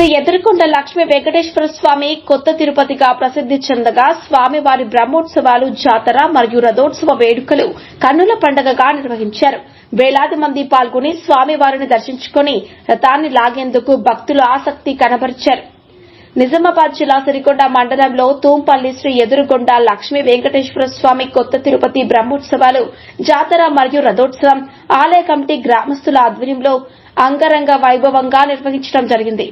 శ్రీ ఎదురుకొండ లక్ష్మీ వెంకటేశ్వర స్వామి కొత్త తిరుపతిగా ప్రసిద్ది చెందగా స్వామివారి బ్రహ్మోత్సవాలు జాతర మరియు రథోత్సవ వేడుకలు కన్నుల పండగగా నిర్వహించారు. వేలాది మంది పాల్గొని స్వామివారిని దర్శించుకుని రథాన్ని లాగేందుకు భక్తులు ఆసక్తి కనబరిచారు. నిజామాబాద్ జిల్లా సిరికొండ మండలంలో తూంపల్లి శ్రీ ఎదురుగొండ లక్ష్మీ వెంకటేశ్వర స్వామి కొత్త తిరుపతి బ్రహ్మోత్సవాలు జాతర మరియు రథోత్సవం ఆలయ కమిటీ గ్రామస్తుల ఆధ్వర్యంలో అంగరంగ వైభవంగా నిర్వహించడం జరిగింది.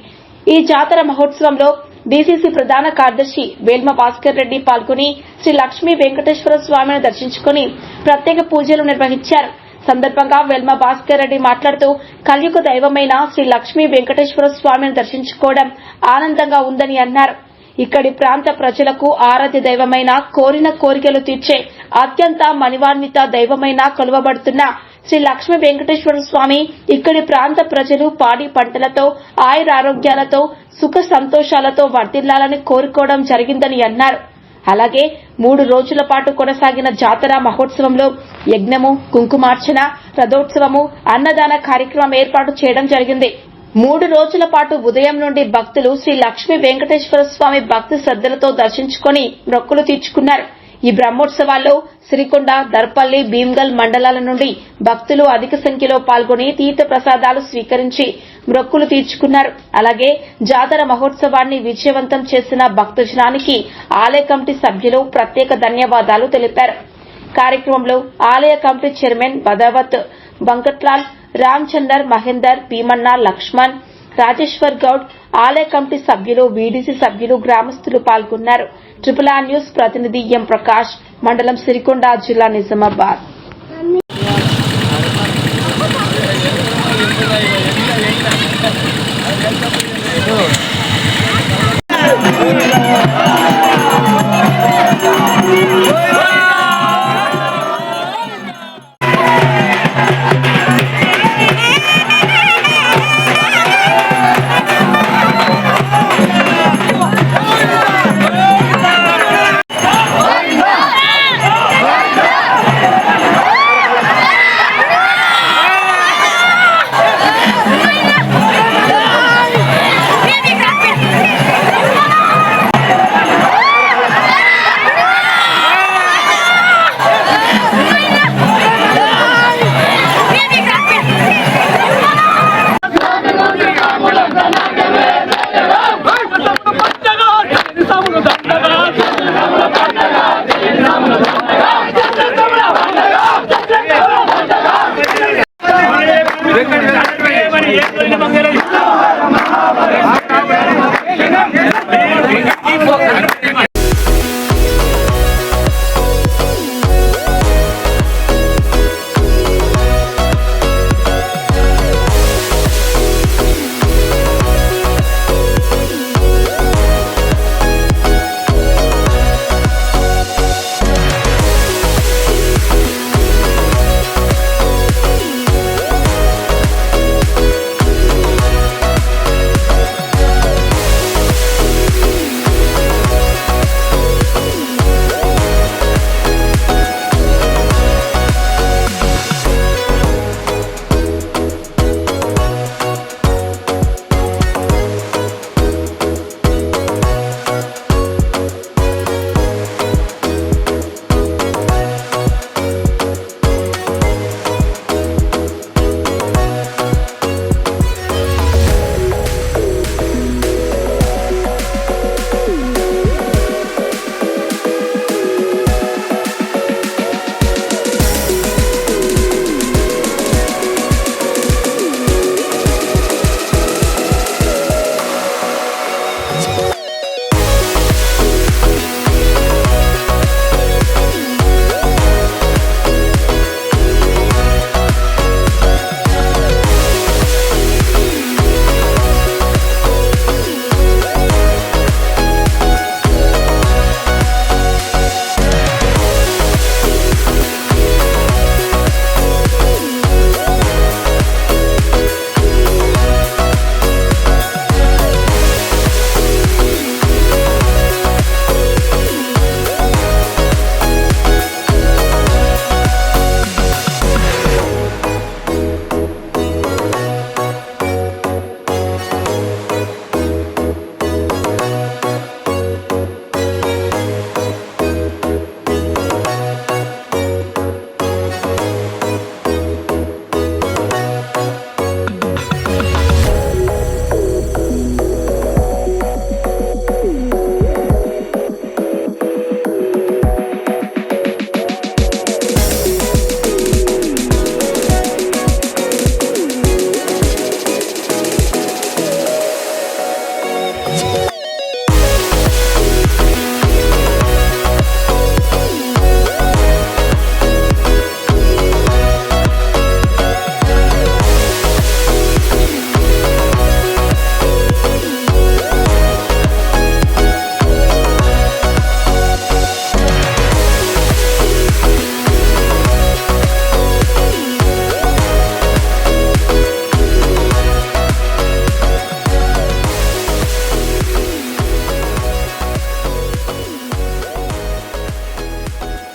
ఈ జాతర మహోత్సవంలో డీసీసీ ప్రధాన కార్యదర్శి వేల్మ భాస్కర్ రెడ్డి పాల్గొని శ్రీ లక్ష్మీ వెంకటేశ్వర స్వామిని దర్శించుకుని ప్రత్యేక పూజలు నిర్వహించారు. సందర్భంగా వెల్మ భాస్కర్ రెడ్డి మాట్లాడుతూ కలియుగ దైవమైన శ్రీ లక్ష్మీ వెంకటేశ్వర స్వామిని దర్శించుకోవడం ఆనందంగా ఉందని అన్నారు. ఇక్కడి ప్రాంత ప్రజలకు ఆరాధ్య దైవమైన కోరిన కోరికలు తీర్చే అత్యంత మణివాన్విత దైవమైన కొలువబడుతున్న శ్రీ లక్ష్మీ వెంకటేశ్వర స్వామి ఇక్కడి ప్రాంత ప్రజలు పాడి పంటలతో ఆయురారోగ్యాలతో సుఖ సంతోషాలతో వర్ధిల్లాలని కోరుకోవడం జరిగిందని అన్నారు. అలాగే మూడు రోజుల పాటు కొనసాగిన జాతర మహోత్సవంలో యజ్ఞము కుంకుమార్చన రథోత్సవము అన్నదాన కార్యక్రమం ఏర్పాటు చేయడం జరిగింది. మూడు రోజుల పాటు ఉదయం నుండి భక్తులు శ్రీ లక్ష్మీ వెంకటేశ్వర స్వామి భక్తి శ్రద్దలతో దర్శించుకుని మొక్కులు తీర్చుకున్నారు. ఈ బ్రహ్మోత్సవాల్లో సిరికొండ దర్పల్లి భీమ్గల్ మండలాల నుండి భక్తులు అధిక సంఖ్యలో పాల్గొని తీర్థ ప్రసాదాలు స్వీకరించి మొక్కులు తీర్చుకున్నారు. అలాగే జాతర మహోత్సవాన్ని విజయవంతం చేసిన భక్తజనానికి ఆలయ కమిటీ సభ్యులు ప్రత్యేక ధన్యవాదాలు తెలిపారు. కార్యక్రమంలో ఆలయ కమిటీ చైర్మన్ బదావత్ బంకట్లాల్ రామచందర్ మహేందర్ భీమన్న లక్ష్మణ్ రాజేశ్వర్ గౌడ్ ఆలయ కమిటీ సభ్యులు వీడీసీ సభ్యులు గ్రామస్తులు పాల్గొన్నారు. ట్రిపుల్ ఆర్ న్యూస్ ప్రతినిధి ఎం ప్రకాష్ మండలం సిరికొండ జిల్లా నిజామాబాద్ Oh.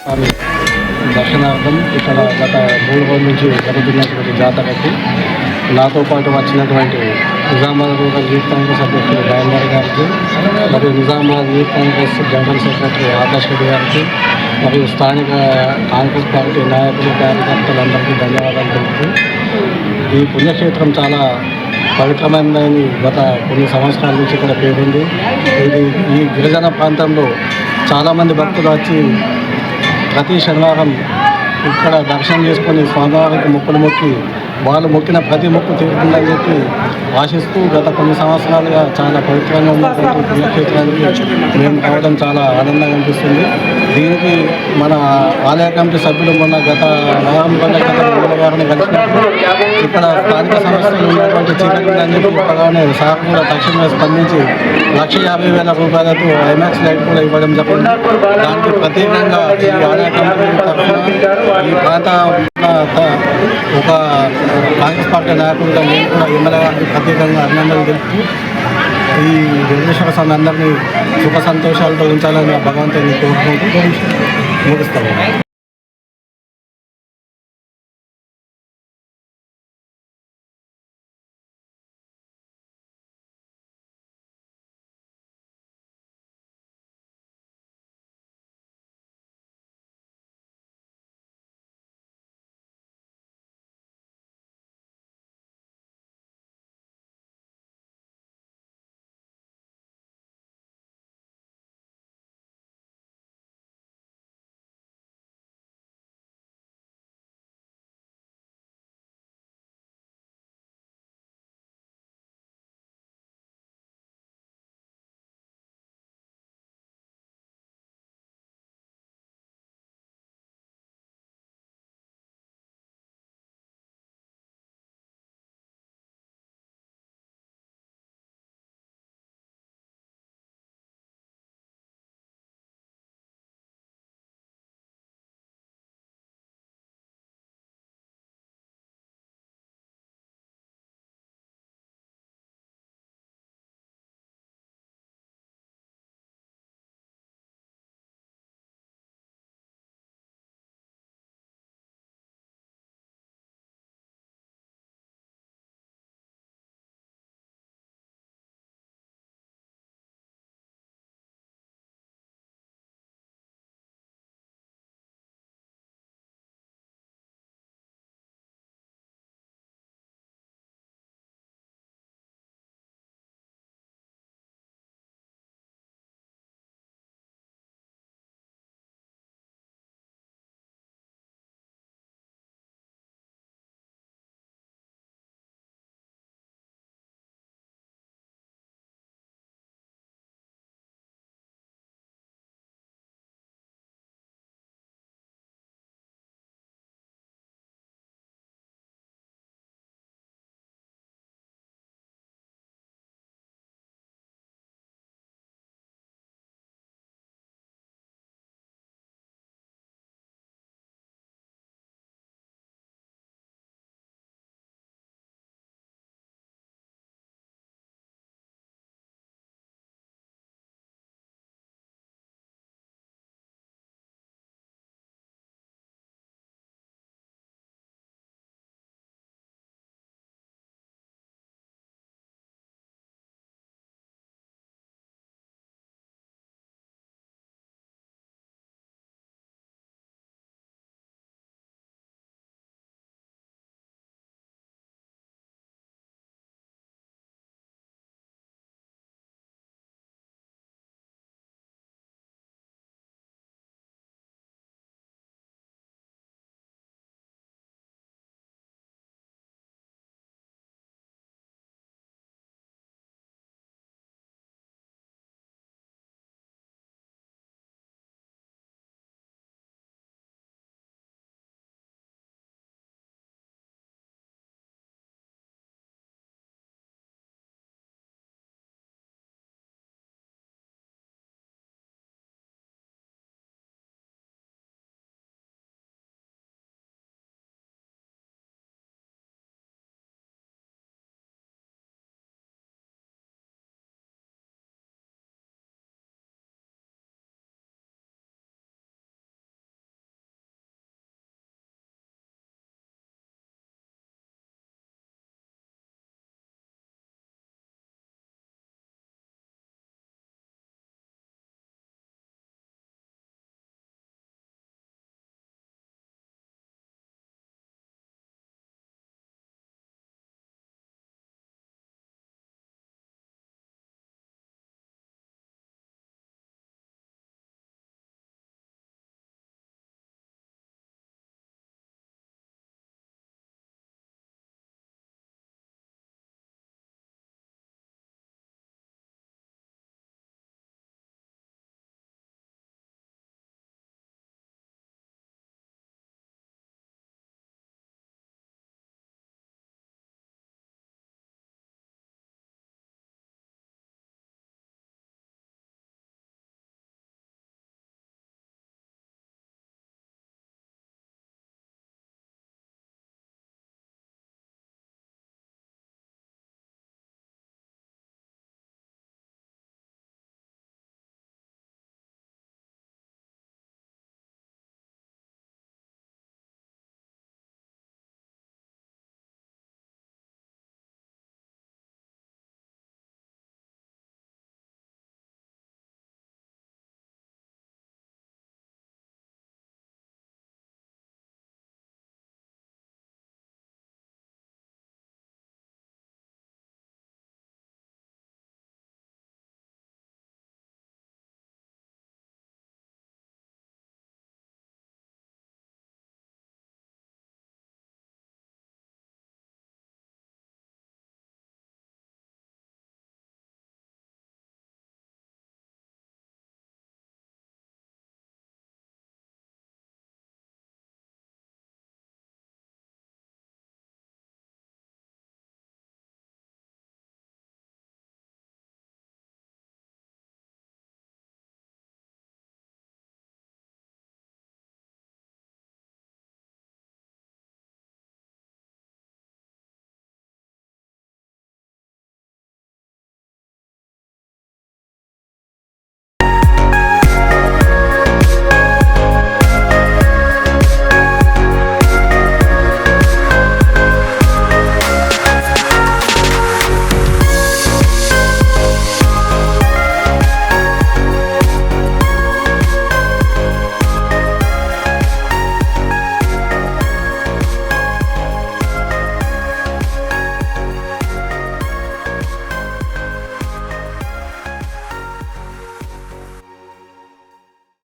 దర్శనార్థం ఇక్కడ గత మూడు రోజుల నుంచి జరుగుతున్నటువంటి జాతరకి. నాతో పాటు వచ్చినటువంటి నిజామాబాద్ రూరల్ యూత్ కాంగ్రెస్ అధ్యక్షుడు రాయలవారి గారికి మరియు Nizamabad youth Congress general secretary Akash Reddy గారికి మరియు స్థానిక కాంగ్రెస్ పార్టీ నాయకులు కార్యకర్తలందరికీ ధన్యవాదాలు తెలుపుతూ ఈ పుణ్యక్షేత్రం చాలా పవిత్రమైనదని గత కొన్ని సంవత్సరాల నుంచి ఇక్కడ పేరుంది. ఇది ఈ గిరిజన ప్రాంతంలో చాలామంది భక్తులు వచ్చి ప్రతి శనివారం ఇక్కడ దర్శనం చేసుకొని స్వామివారికి మొక్కలు మొక్కి వాళ్ళు మొక్కిన ప్రతి మొక్కు తీరుతుందని చెప్పి ఆశిస్తూ గత కొన్ని సంవత్సరాలుగా చాలా పవిత్రంగా ఉన్నటువంటి పుణ్యక్షేత్రానికి మేము రావడం చాలా ఆనందంగా అనిపిస్తుంది. దీనికి మన ఆలయ కమిటీ సభ్యులు మొన్న గత వారం గత క్రితం మంగళవారం కలిసినప్పుడు ఇక్కడ స్థానిక సంస్థలు ఉన్నటువంటి చీకటి అని చెప్పి సార్ కూడా తక్షణమే స్పందించి లక్ష యాభై వేల రూపాయలతో ఐమాక్స్ లైట్ కూడా ఇవ్వడం జరిగింది. దానికి ప్రత్యేకంగా ఈ ఆలయ కమిటీ తరఫున ఈ ప్రాంత ఒక కాంగ్రెస్ పార్టీ నాయకుడిగా నేను కూడా ఎమ్మెల్యే గారికి ప్రత్యేకంగా అభినందనలు తెలుపుతూ ఈ వెంకటేశ్వర స్వామి అందరినీ సుఖ సంతోషాలతో ఉంచాలని భగవంతుని కోరుకుంటూ ముగిస్తాను.